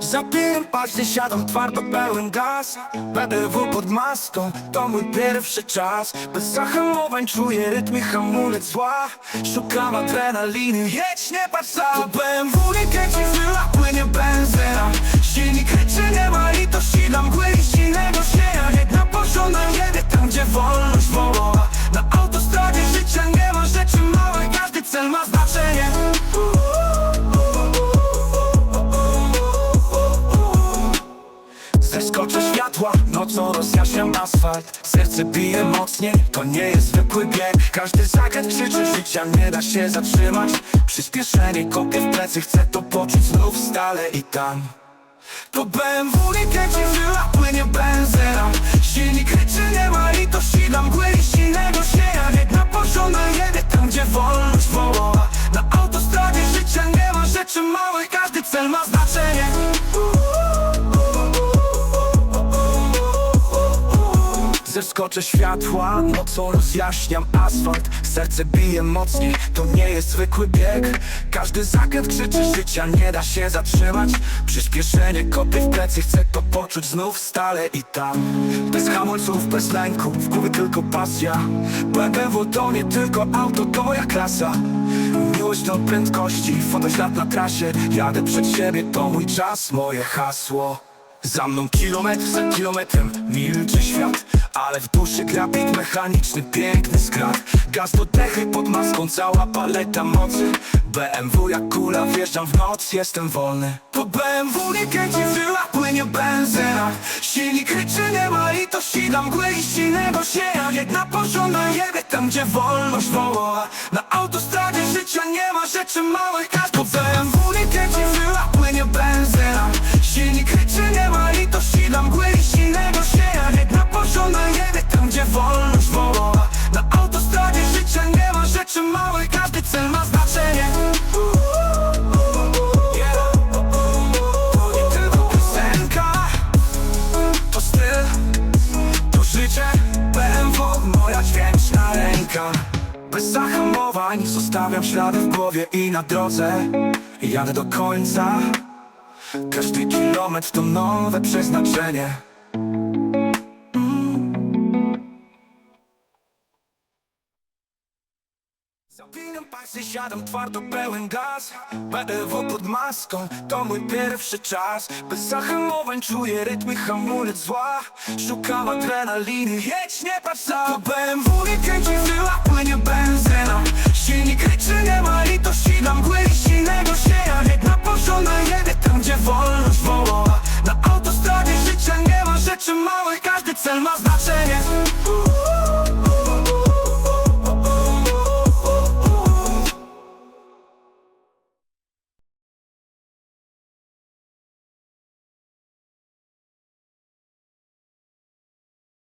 Zapinam pasy, siadam twardo, pełen gaz. BDW pod maską, to mój pierwszy czas. Bez zahamowań czuję rytm i hamulec zła. Szukam adrenaliny, jedź, nie patrz za BMW nie kręci wyła, płynie benzyna Silnik ryczy, nie ma litości dla mgły i silnego śnienia. Jak na porządnym jedzie, tam gdzie wolność woła. Na autostradzie życia nie ma rzeczy małych Każdy cel ma znaczenie Zeskoczę światła, nocą rozjaśniam asfalt. Serce bije mocniej, to nie jest zwykły bieg. Każdy zakręt krzyczy, życia nie da się zatrzymać. Przyspieszenie kopię w plecy, chcę to poczuć znów stale i tam. To BMW nie kręci płynie benzyna Silnik Zeskoczę światła, nocą rozjaśniam asfalt? Serce bije mocniej, to nie jest zwykły bieg. Każdy zakręt krzyczy, życia nie da się zatrzymać. Przyspieszenie, kopie w plecy, chcę to poczuć znów stale i tam. Bez hamulców, bez lęku, w głowie tylko pasja. BMW to nie tylko auto, to moja klasa. Miłość do prędkości, fotoślad na trasie. Jadę przed siebie, to mój czas, moje hasło. Za mną kilometr za kilometrem milczy świat Ale w duszy gra beat mechaniczny, piękny skrat. Gaz do dechy pod maską, cała paleta mocy. BMW jak kula, wjeżdżam w noc, jestem wolny. To BMW nie kręci wyła, płynie benzyna Silnik ryczy, nie ma litości dla mgły i silnego śnienia Jak na porządek jebie tam, gdzie wolność woła. Na autostradzie życia nie ma rzeczy małych Każdy to BMW Bez zahamowań. Zostawiam ślady w głowie i na drodze Jadę do końca. Każdy kilometr to nowe przeznaczenie Zapinam pasy, siadam twardo, pełen gaz. BDW pod maską, to mój pierwszy czas. Bez zahamowań czuję rytm i hamulec zła. Szukam adrenaliny, jedź, nie patrz za. To BMW nie kręci wyła, płynie benzyna